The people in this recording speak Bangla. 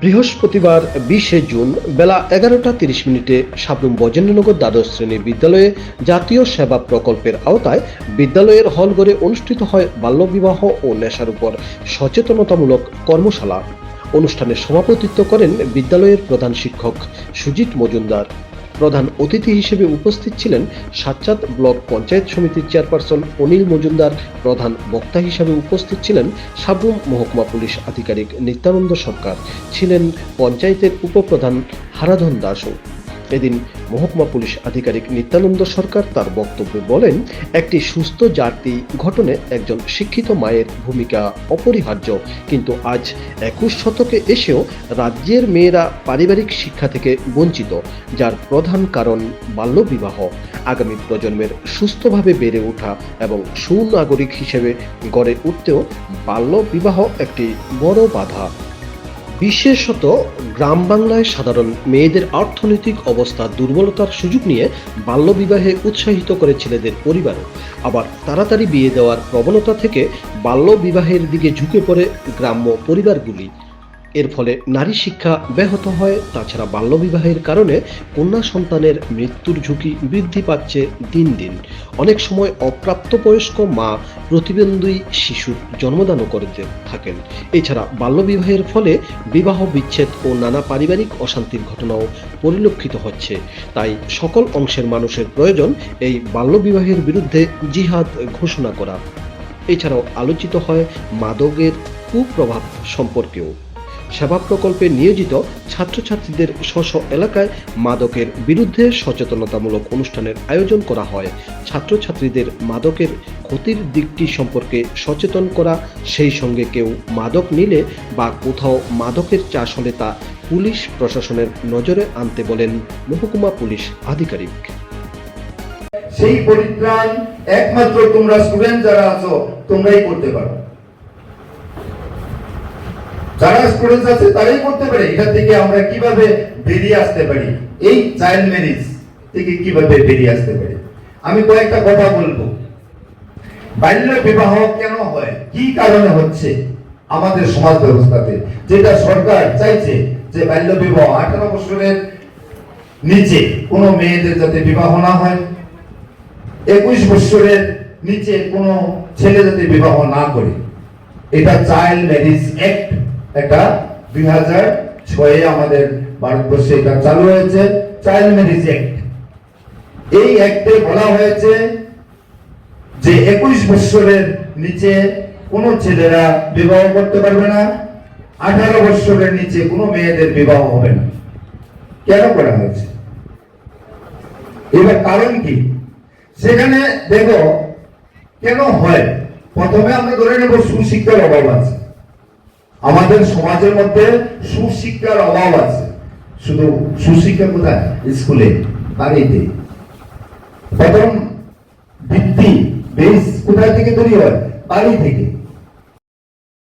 বৃহস্পতিবার বিশে জুন বেলা এগারোটা তিরিশ মিনিটে সাবরুম বজেন্দ্রনগর দ্বাদশ শ্রেণির বিদ্যালয়ে জাতীয় সেবা প্রকল্পের আওতায় বিদ্যালয়ের হলঘরে অনুষ্ঠিত হয় বাল্যবিবাহ ও নেশার উপর সচেতনতামূলক কর্মশালা। অনুষ্ঠানে সভাপতিত্ব করেন বিদ্যালয়ের প্রধান শিক্ষক সুজিত মজুমদার। প্রধান অতিথি হিসেবে উপস্থিত ছিলেন সাচ্চাত ব্লক পঞ্চায়েত সমিতির চেয়ারপারসন অনিল মজুমদার। প্রধান বক্তা হিসেবে উপস্থিত ছিলেন সাবরুম মহকুমা পুলিশ আধিকারিক নিত্যানন্দ সরকার। ছিলেন পঞ্চায়েতের উপপ্রধান হারাধন দাসও। এদিন মহকুমা পুলিশ আধিকারিক নিত্যানন্দ সরকার তার বক্তব্যে বলেন, একটি সুস্থ জাতি গঠনে একজন শিক্ষিত মায়ের ভূমিকা অপরিহার্য। কিন্তু আজ একুশ শতকে এসেও রাজ্যের মেয়েরা পারিবারিক শিক্ষা থেকে বঞ্চিত, যার প্রধান কারণ বাল্যবিবাহ। আগামী প্রজন্মের সুস্থভাবে বেড়ে ওঠা এবং সুনাগরিক হিসেবে গড়ে উঠতেও বাল্যবিবাহ একটি বড় বাধা। বিশেষত গ্রাম বাংলায় সাধারণ মেয়েদের অর্থনৈতিক অবস্থা দুর্বলতার সুযোগ নিয়ে বাল্যবিবাহে উৎসাহিত করে ছেলেদের পরিবার। আবার তাড়াতাড়ি বিয়ে দেওয়ার প্রবণতা থেকে বাল্যবিবাহের দিকে ঝুঁকে পড়ে গ্রাম্য পরিবারগুলি। এর ফলে নারী শিক্ষা ব্যাহত হয়। তাছাড়া বাল্যবিবাহের কারণে কন্যা সন্তানের মৃত্যুর ঝুঁকি বৃদ্ধি পাচ্ছে দিন দিন। অনেক সময় অপ্রাপ্তবয়স্ক মা প্রতিবন্ধী শিশুর জন্মদানও করে থাকেন। এছাড়া বাল্যবিবাহের ফলে বিবাহ বিচ্ছেদ ও নানা পারিবারিক অশান্তির ঘটনাও পরিলক্ষিত হচ্ছে। তাই সকল অংশের মানুষের প্রয়োজন এই বাল্যবিবাহের বিরুদ্ধে জিহাদ ঘোষণা করা। এছাড়াও আলোচিত হয় মাদকের কুপ্রভাব সম্পর্কেও। সেবা প্রকল্পে নিয়োজিত ছাত্রছাত্রীদের স্ব এলাকায় মাদকের বিরুদ্ধে সচেতনতামূলক অনুষ্ঠানের আয়োজন করা হয়। ছাত্রছাত্রীদের মাদকের ক্ষতির দিকটি সম্পর্কে সচেতন করা, সেই সঙ্গে কেউ মাদক নিলে বা কোথাও মাদকের চাষ হলে তা পুলিশ প্রশাসনের নজরে আনতে বলেন মহকুমা পুলিশ আধিকারিক। সেই পরিত্রাণ একমাত্র তোমরা স্টুডেন্ট যারা আছো, তোমরাই করতে পারো। যারা স্টুডেন্ট আছে, তারাই করতে পারে। এটা থেকে আমরা কীভাবে বেরিয়ে আসতে পারি? এই চাইল্ড ম্যারেজ থেকে কীভাবে বেরিয়ে আসতে পারি? আমি কয়েকটা কথা বলব। বাল্য বিবাহ কেন হয়? কি কারণে হচ্ছে আমাদের সমাজ ব্যবস্থাতে? যেটা সরকার চাইছে যে বাল্য বিবাহ আঠারো বছরের নিচে কোনো মেয়েদের যাতে বিবাহ না হয়, একুশ বছরের নিচে কোনো ছেলে যাতে বিবাহ না করে। এটা চাইল্ড ম্যারেজ অ্যাক্ট একটা দুই হাজার ছয়ে আমাদের ভারতবর্ষে এটা চালু হয়েছে চাইল্ড ম্যারেজ অ্যাক্ট এই অ্যাক্টে বলা হয়েছে যে একুশ বছরের নিচে কোনো ছেলেরা বিবাহ করতে পারবে না, আঠারো বছরের নিচে কোনো মেয়েদের বিবাহ হবে না। কেন করা হয়েছে? এবার কারণ কি? সেখানে দেখো, কেন হয়? প্রথমে আমরা ধরে নেব সুশিক্ষার অভাব আছে। আমাদের সমাজের মধ্যে সুশিক্ষার অভাব আছে। শুধু সুশিক্ষা কোথায়? স্কুলে, বাড়িতে। প্রথম ভিত্তি বেশ কোথায় থেকে তৈরি হয়? বাড়ি থেকে।